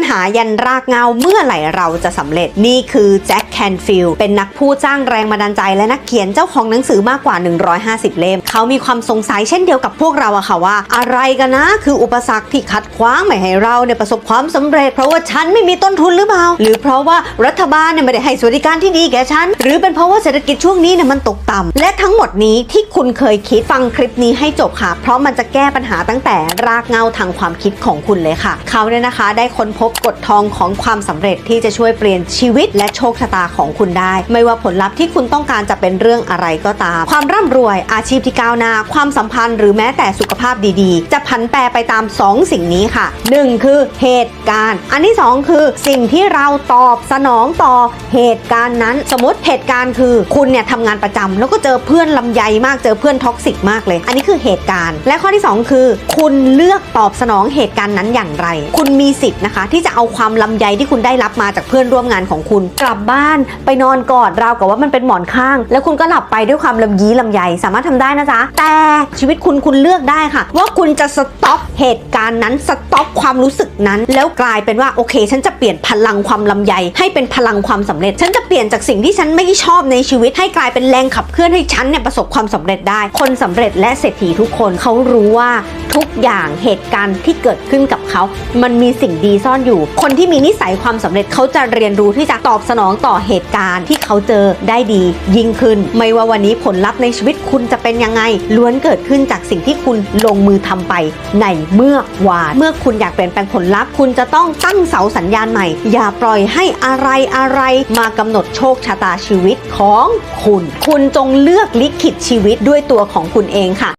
ปัญหายันรากเงาเมื่อไหร่เราจะสำเร็จนี่คือแจ็ค แคนฟิลเป็นนักพูดสร้างแรงบันดาลใจและนักเขียนเจ้าของหนังสือมากกว่า 150 เล่ม เขามีความสงสัยเช่นเดียวกับพวกเราอะค่ะว่า อะไรกันนะ คืออุปสรรคที่ขัดขวางไม่ให้เราเนี่ยประสบความสำเร็จ เพราะว่าฉันไม่มีต้นทุนหรือเปล่า หรือเพราะว่ารัฐบาลเนี่ยไม่ได้ให้สวัสดิการที่ดีแก่ฉัน หรือเป็นเพราะว่าเศรษฐกิจช่วงนี้เนี่ยมันตกต่ำและทั้งหมดนี้ที่คุณเคยคิดฟังคลิปนี้ให้จบค่ะ เพราะมันจะแก้ปัญหาตั้งแต่รากเงาทางความคิดของคุณเลยค่ะ เขาเนี่ยนะคะ ได้ค้นพบกฎทองของความสำเร็จที่จะช่วยเปลี่ยนชีวิตและโชคชะตาของคุณได้ ไม่ว่าผลลัพธ์ที่คุณต้องการจะเป็นเรื่องอะไรก็ตาม ความร่ำรวยอาชีพที่ก้าวหน้าความสัมพันธ์หรือแม้แต่สุขภาพดีๆ จะพันแปรไปตาม 2 สิ่งนี้ค่ะ 1 คือเหตุการณ์ อันที่ 2 คือสิ่งที่เราตอบสนองต่อเหตุการณ์นั้น สมมติเหตุการณ์คือคุณเนี่ยทำงานประจำแล้วก็เจอเพื่อนลำไยมากเจอเพื่อนท็อกซิกมากเลย อันนี้คือเหตุการณ์ และข้อที่ 2 คือ คุณเลือกตอบสนองเหตุการณ์นั้นอย่างไร คุณมีสิทธิ์นะคะ ที่จะเอาความลำไยที่คุณได้รับมาจากเพื่อนร่วมงานของคุณ กลับบ้านไปนอนกอดราวกับว่ามันเป็นหมอนข้าง แล้วคุณก็หลับไปด้วยความลำยีลำไยสามารถทำได้นะจ๊ะแต่ชีวิตคุณคุณเลือกได้ค่ะ ว่าคุณจะสต็อปเหตุการณ์นั้นสต็อปความรู้สึกนั้น แล้วกลายเป็นว่าโอเค ฉันจะเปลี่ยนพลังความลำไยให้เป็นพลังความสำเร็จ ฉันจะเปลี่ยนจากสิ่งที่ฉันไม่ชอบในชีวิต ให้กลายเป็นแรงขับเคลื่อนให้ฉันเนี่ยประสบความสำเร็จได้ คนสำเร็จและเศรษฐีทุกคนเขารู้ว่าทุกอย่างเหตุการณ์ที่เกิดขึ้นกับเขา มันมีสิ่งดีซ่อนอยู่ คนที่มีนิสัยความสำเร็จเขาจะเรียนรู้ที่จะตอบสนองต่อเหตุการณ์ที่เขาเจอได้ดี ยิ่งขึ้น ไม่ว่าวันนี้ผลลัพธ์ในชีวิตคุณจะเป็นยังไงล้วนเกิดขึ้นจากสิ่งที่คุณลงมือทำไปในเมื่อวาน เมื่อคุณอยากเปลี่ยนแปลงผลลัพธ์ คุณจะต้องตั้งเสาสัญญาณใหม่ อย่าปล่อยให้อะไรอะไรมากำหนดโชคชะตาชีวิตของคุณ คุณจงเลือกลิขิตชีวิตด้วยตัวของคุณเองค่ะ